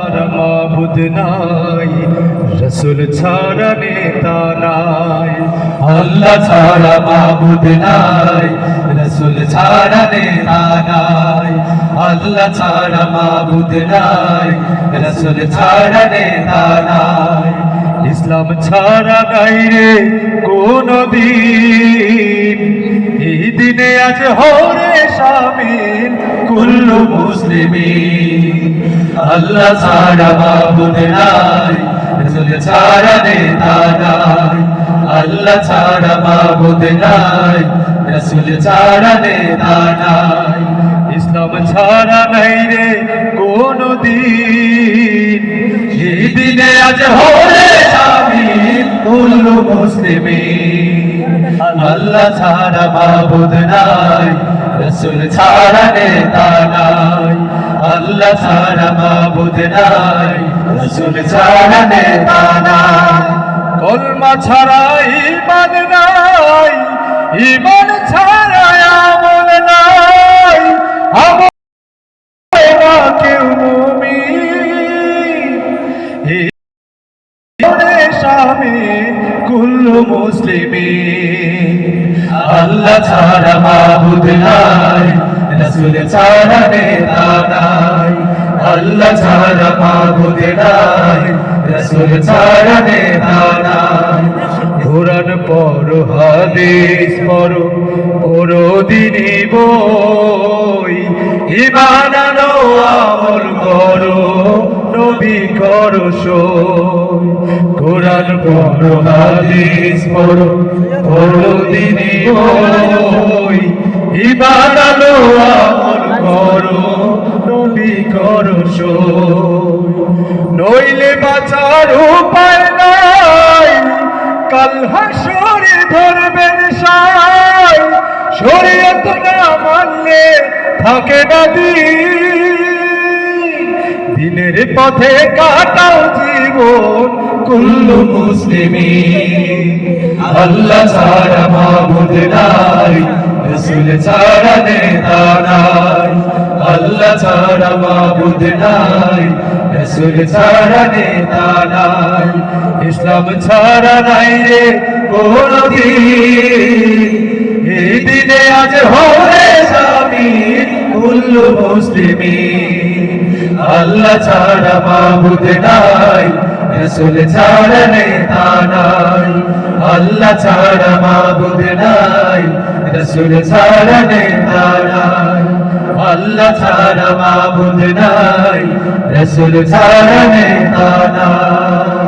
আর মাবুদ নাই, রসুল ছাড়া নেতা নাই। আল্লাহ ছাড়া মাবুদ নাই, রসুল ছাড়া নেতা নাই। আল্লাহ ছাড়া মাবুদ নাই, রসুল ছাড়া নেতা নাই। ইসলাম ছাড়া নাই রে কোন দিন এই দিনে আজ হরে শামিল কুল্লু মুসলিমিন। আল্লাহ ছাড়া মাবুদ নাই, রসুল ছাড়া নেতা নাই। আল্লাহ ছাড়া মাবুদ নাই, রসুল ছাড়া নেতা নাই। ইসলাম ছাড়া নাই রে কোন দিন এই দিনে আজ হলে শামিল কুল্লু মুসলিমিন। আল্লাহ ছাড়া মাবুদ নাই, রসুল ছাড়া নেতা নাই। আল্লাহ ছাড়া মাবুদ নাই, রসুল ছাড়া নেতা নাই। কলমা ছাড়া ইমান নাই ইমান ছাড়া আমল নাই। আমল কেউ মুমিন। শামিল কুল্লু মুসলিমিন। আল্লাহ ছাড়া মাবুদ নাই, রসুল ছাড়া নেতা নাই। আল্লাহ ছাড়া মাবুদ নাই, রসুল ছাড়া নেতা নাই। কোরআন পর হাদিস পর পড়ো দিনই বই ইমান আনো, আমল করো, নবী করো সই। কোরআন পর হাদিস পর পড়ো দিনই বই ইমান আনো, আমল বাঁচার উপায় নাই। কাল হাসরে ধরবেন সাই শরীয়ত না মানলে থাকে না দিন দিনের পথে কাটাও জীবন কুল্লু মুসলিমিন আল্লাহ ছাড়া মাবুদ নাই, রসুল ছাড়া নেতা নাই। আল্লাহ ছাড়া মাবুদ নাই রসুল ছাড়া নেতা নাই। ইসলাম ছাড়া নাই রে কোন এই দিনে আজ হরে শামিল কুল্লু মুসলিমিন আল্লাহ ছাড়া মাবুদ নাই, রসুল ছাড়া নেতা নাই। আল্লাহ ছাড়া মাবুদ নাই, রসুল ছাড়া নেতা নাই। আল্লাহ ছাড়া মাবুদ নাই রসুল ছাড়া নেতা নাই।